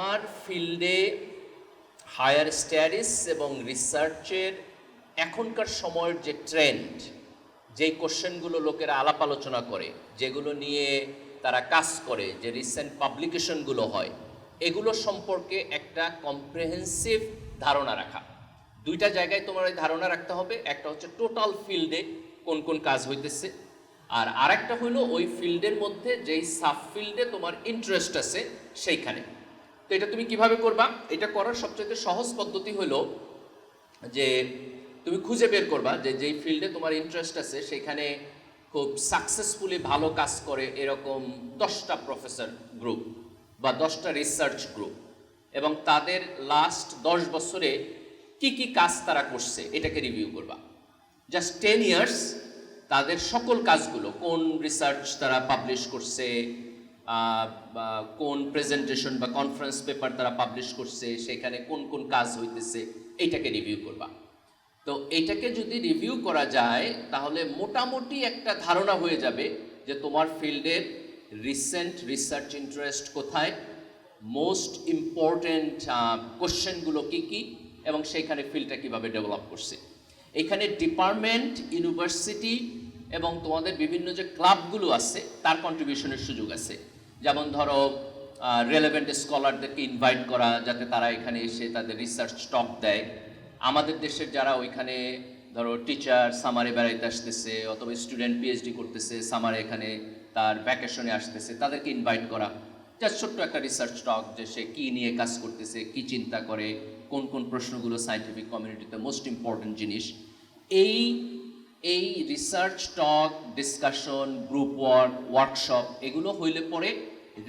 তোমার ফিল্ডে higher studies এবং রিসার্চের এখনকার সময়ের যে ট্রেন্ড যেই কোশ্চেনগুলো লোকেরা আলাপ আলোচনা করে, যেগুলো নিয়ে তারা কাজ করে, যে রিসেন্ট পাবলিকেশনগুলো হয়, এগুলো সম্পর্কে একটা কম্প্রেহেন্সিভ ধারণা রাখা। দুইটা জায়গায় তোমার ওই ধারণা রাখতে হবে, একটা হচ্ছে টোটাল ফিল্ডে কোন কোন কাজ হইতেছে, আর আরেকটা হলো ওই ফিল্ডের মধ্যে যেই সাব ফিল্ডে তোমার ইন্টারেস্ট আছে, সেইখানে। তো এটা তুমি কীভাবে করবা? এটা করার সবচেয়ে সহজ পদ্ধতি হলো যে তুমি খুঁজে বের করবা যে যেই ফিল্ডে তোমার ইন্টারেস্ট আছে, সেখানে খুব সাকসেসফুলি ভালো কাজ করে এরকম দশটা প্রফেসর গ্রুপ বা দশটা রিসার্চ গ্রুপ এবং তাদের লাস্ট দশ বছরে কি কি কাজ তারা করছে, এটাকে রিভিউ করবা। জাস্ট টেন ইয়ার্স তাদের সকল কাজগুলো, কোন রিসার্চ তারা পাবলিশ করছে কোন প্রেজেন্টেশন বা কনফারেন্স পেপার তারা পাবলিশ করছে, সেখানে কোন কোন কাজ হইতেছে, এইটাকে রিভিউ করবা। তো এইটাকে যদি রিভিউ করা যায়, তাহলে মোটামুটি একটা ধারণা হয়ে যাবে যে তোমার ফিল্ডের রিসেন্ট রিসার্চ ইন্টারেস্ট কোথায় মোস্ট ইম্পর্ট্যান্ট কোশ্চেনগুলো কী কী, এবং সেইখানে ফিল্ডটা কীভাবে ডেভেলপ করছে। এখানে ডিপার্টমেন্ট ইউনিভার্সিটি এবং তোমাদের বিভিন্ন যে ক্লাবগুলো আছে, তার কন্ট্রিবিউশনের সুযোগ আছে। যেমন ধরো রেলেভেন্ট স্কলারদেরকে ইনভাইট করা, যাতে তারা এখানে এসে তাদের রিসার্চ টক দেয়। আমাদের দেশের যারা ওইখানে, ধরো টিচার সামারে বেড়াইতে আসতেছে, অথবা স্টুডেন্ট পিএইচডি করতেছে সামারে এখানে তার ভ্যাকেশনে আসতেছে, তাদেরকে ইনভাইট করা। যা ছোট্ট একটা রিসার্চ টক যে সে কী নিয়ে কাজ করতেছে, কী চিন্তা করে, কোন কোন প্রশ্নগুলো সাইন্টিফিক কমিউনিটিতে মোস্ট ইম্পর্ট্যান্ট জিনিস। এই এই research talk discussion group work workshop এগুলো হইলে পরে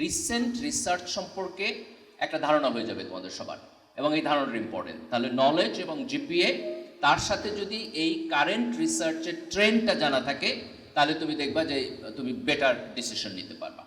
রিসেন্ট রিসার্চ সম্পর্কে একটা ধারণা হয়ে যাবে তোমাদের সবার, এবং এই ধারণাটা ইম্পর্টেন্ট তাহলে নলেজ এবং জিপিএ তার সাথে যদি এই কারেন্ট রিসার্চের ট্রেন্ডটা জানা থাকে, তাহলে তুমি দেখবা যে তুমি বেটার ডিসিশন নিতে পারবা।